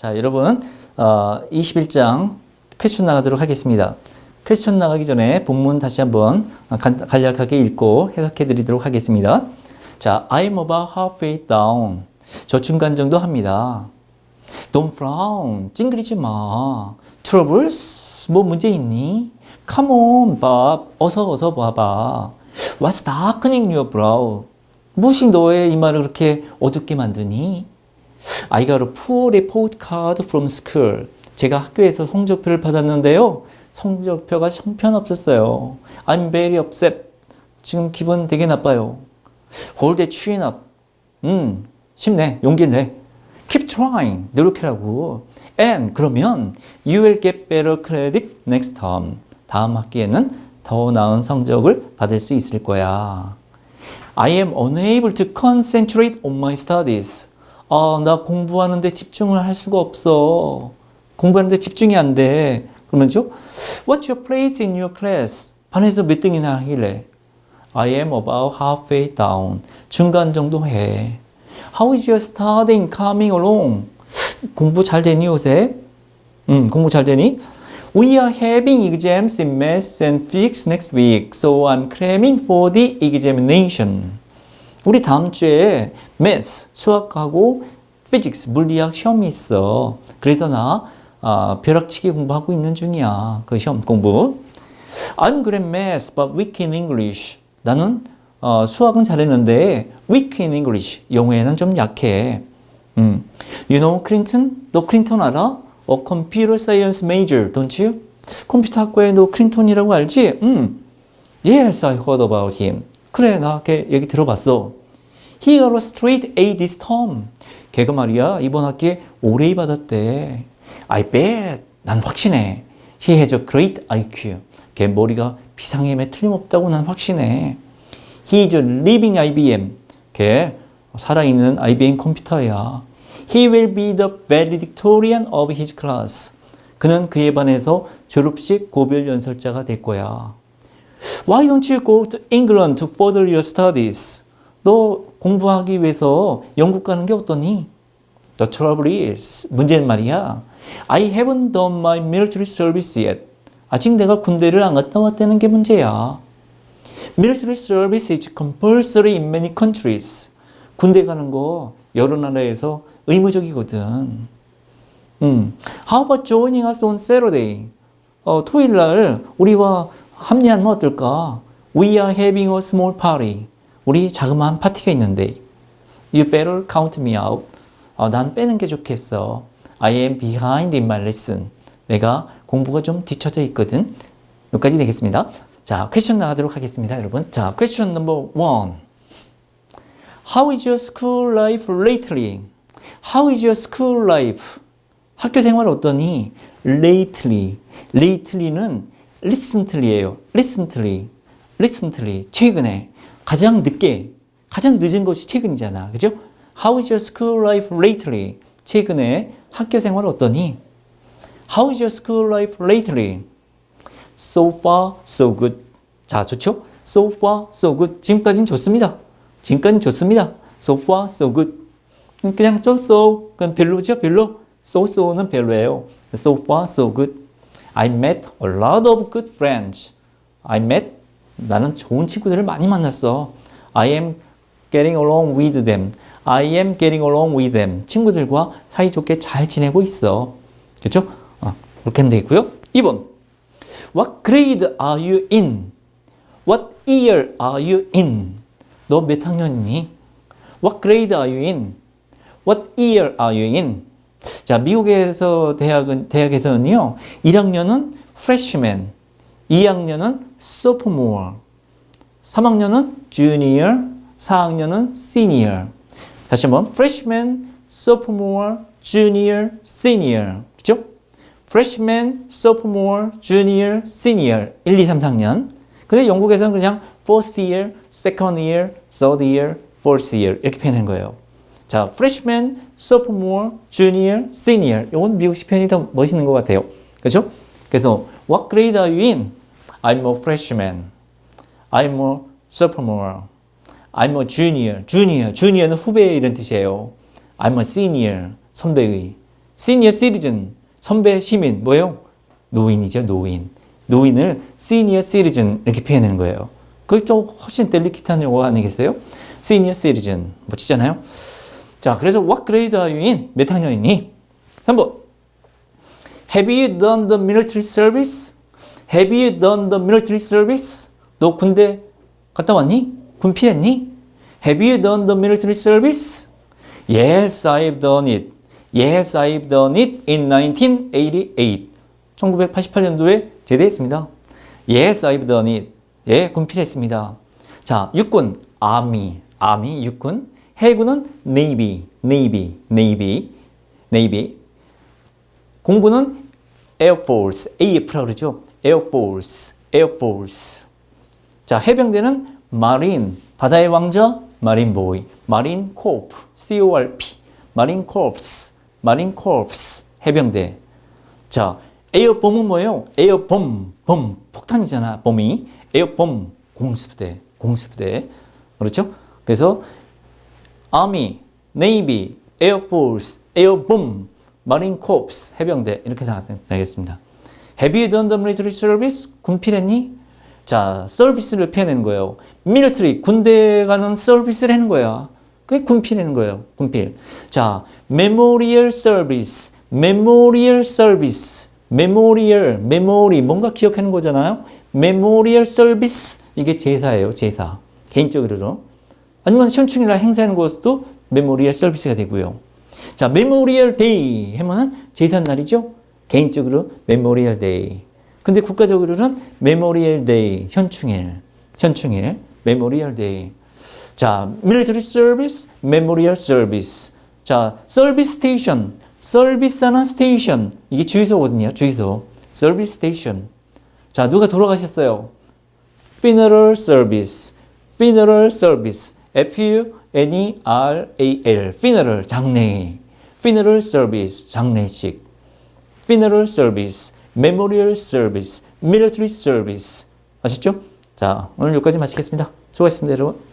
자, 여러분, 어, 21장 퀘스천 나가도록 하겠습니다. 퀘스천 나가기 전에 본문 다시 한번 간- 간략하게 읽고 해석해 드리도록 하겠습니다. 자, I'm about halfway down. 저 중간 정도 합니다. Don't frown. 찡그리지 마. Troubles? 뭐 문제 있니? Come on, Bob. 어서 어서 봐봐. What's darkening your brow? 무엇이 너의 이마를 그렇게 어둡게 만드니? I got a poor report card from school. 제가 학교에서 성적표를 받았는데요. 성적표가 형편없었어요. I'm very upset. 지금 기분 되게 나빠요. Hold that chin up. 음, 힘내. 용기 내. Keep trying. 노력해라고. And 그러면 you will get better credit next term. 다음 학기에는 더 나은 성적을 받을 수 있을 거야. I am unable to concentrate on my studies. 아, 나 공부하는데 집중을 할 수가 없어. 공부하는데 집중이 안 돼. 그러면죠? What's your place in your class? 반에서 몇 등이나 하길래? I am about halfway down. 중간 정도 해. How is your studying coming along? 공부 잘 되니 요새? 음, 공부 잘 되니? We are having exams in math and physics next week, so I'm cramming for the examination. 우리 다음 주에 math, 수학하고 physics, 물리학 시험이 있어. 그래서 나 아, 벼락치기 공부하고 있는 중이야. 그 시험 공부. I'm good at math, but weak in English. 나는 어, 수학은 잘했는데 weak in English. 영어에는 좀 약해. 음. You know Clinton? 너 클린턴 알아? A computer science major, don't you? 컴퓨터 학과에 너 클린턴이라고 알지? 음. Yes, I heard about him. 그래, 나 걔 얘기 들어봤어. He got a straight A this term. 걔가 말이야, 이번 학기에 올해 받았대. I bet. 난 확신해. He has a great IQ. 걔 머리가 비상임에 틀림없다고 난 확신해. He is a living IBM. 걔 살아있는 IBM 컴퓨터야. He will be the valedictorian of his class. 그는 그의 반에서 졸업식 고별 연설자가 될 거야. Why don't you go to England to further your studies? 너 공부하기 위해서 영국 가는 게 어떠니? The trouble is, 문제는 말이야. I haven't done my military service yet. 아직 내가 군대를 안 갔다 왔다는 게 문제야. Military service is compulsory in many countries. 군대 가는 거 여러 나라에서 의무적이거든. 음. How about joining us on Saturday? 어, 토요일 날 우리와 합류하면 어떨까? We are having a small party. 우리 자그마한 파티가 있는데. You better count me out. 어, 난 빼는 게 좋겠어. I am behind in my lesson. 내가 공부가 좀 뒤쳐져 있거든. 여기까지 되겠습니다. 자, 퀘스천 나가도록 하겠습니다, 여러분. 자, 퀘스천 넘버 원. How is your school life lately? How is your school life? 학교 생활 어떠니? Lately. Lately는 recently예요. recently. recently. 최근에. 가장 늦게. 가장 늦은 것이 최근이잖아. 그죠? How is your school life lately? 최근에 학교 생활 어떠니? How is your school life lately? So far, so good. 자, 좋죠? So far, so good. 지금까지는 좋습니다. 지금까지는 좋습니다. So far, so good. 그냥 저 so, 그건 별로죠? 별로? So, so는 별로예요. So far, so good. I met a lot of good friends. I met, 나는 좋은 친구들을 많이 만났어. I am getting along with them. I am getting along with them. 친구들과 사이좋게 잘 지내고 있어. 그렇죠? 어, 그렇게 하면 되겠고요. 2번. What grade are you in? What year are you in? 너 몇 학년이니? What grade are you in? What year are you in? 자, 미국에서 대학은 대학에서는요. 1학년은 freshman, 2학년은 sophomore, 3학년은 junior, 4학년은 senior. 다시 한번 freshman, sophomore, junior, senior. 그죠? freshman, sophomore, junior, senior. 1, 2, 3, 4학년. 근데 영국에서는 그냥 first year, second year, third year, fourth year 이렇게 표현한 거예요. 자, freshman, sophomore, junior, senior. 이건 미국식 표현이 더 멋있는 것 같아요. 그렇죠? 그래서 what grade are you in? I'm a freshman. I'm a sophomore. I'm a junior. junior. junior는 후배 이런 뜻이에요. I'm a senior. 선배의. senior citizen, 선배 시민, 뭐예요? 노인이죠, 노인. 노인을 senior citizen 이렇게 표현하는 거예요. 그게 좀 훨씬 델리키트한 용어 아니겠어요? senior citizen. 멋지잖아요? 자, 그래서 what grade are you in? 몇 학년이니? 3번. Have you done the military service? Have you done the military service? 너 군대 갔다 왔니? 군필했니? Have you done the military service? Yes, I've done it. Yes, I've done it in 1988. 1988년도에 제대했습니다. Yes, I've done it. 예, 군필했습니다. 자, 육군, Army, Army, 육군. 해군은 Navy, Navy, Navy, Navy. 공군은 Air Force, AF라고 그러죠. Air Force, Air Force. 자, 해병대는 Marine, 바다의 왕자, Marine Boy, Marine Corps, C-O-R-P, Marine Corps, Marine Corps, 해병대. 자, 에어봄은 뭐예요? 에어봄, 봄, 폭탄이잖아, 봄이. 에어봄, 공수부대, 공수부대. 그렇죠? 그래서 Army, Navy, Air Force, Airborne, Marine Corps, 해병대 이렇게 다 되겠습니다. Have you done the military service? 군필했니? 자, 서비스를 표현하는 거예요. military, 군대 가는 서비스를 하는 거야. 그게 군필하는 거예요. 군필. 자, memorial service, memorial service, memorial, memory, 뭔가 기억하는 거잖아요. memorial service, 이게 제사예요. 제사. 개인적으로. 아니면 현충일날 행사하는 것도 메모리얼 서비스가 되고요. 자, 메모리얼 데이 하면 제단 날이죠. 개인적으로 메모리얼 데이. 근데 국가적으로는 메모리얼 데이, 현충일, 현충일, 메모리얼 데이. 자, military service, service. 자, 스테이션, 서비스하는 스테이션. 이게 주유소거든요. 주유소. 서비스 스테이션. 자, 누가 돌아가셨어요? service, funeral service, F-U-N-E-R-A-L, funeral, 장례, funeral service, 장례식, funeral service, memorial service, military service. 아셨죠? 자, 오늘 여기까지 마치겠습니다. 수고하셨습니다, 여러분.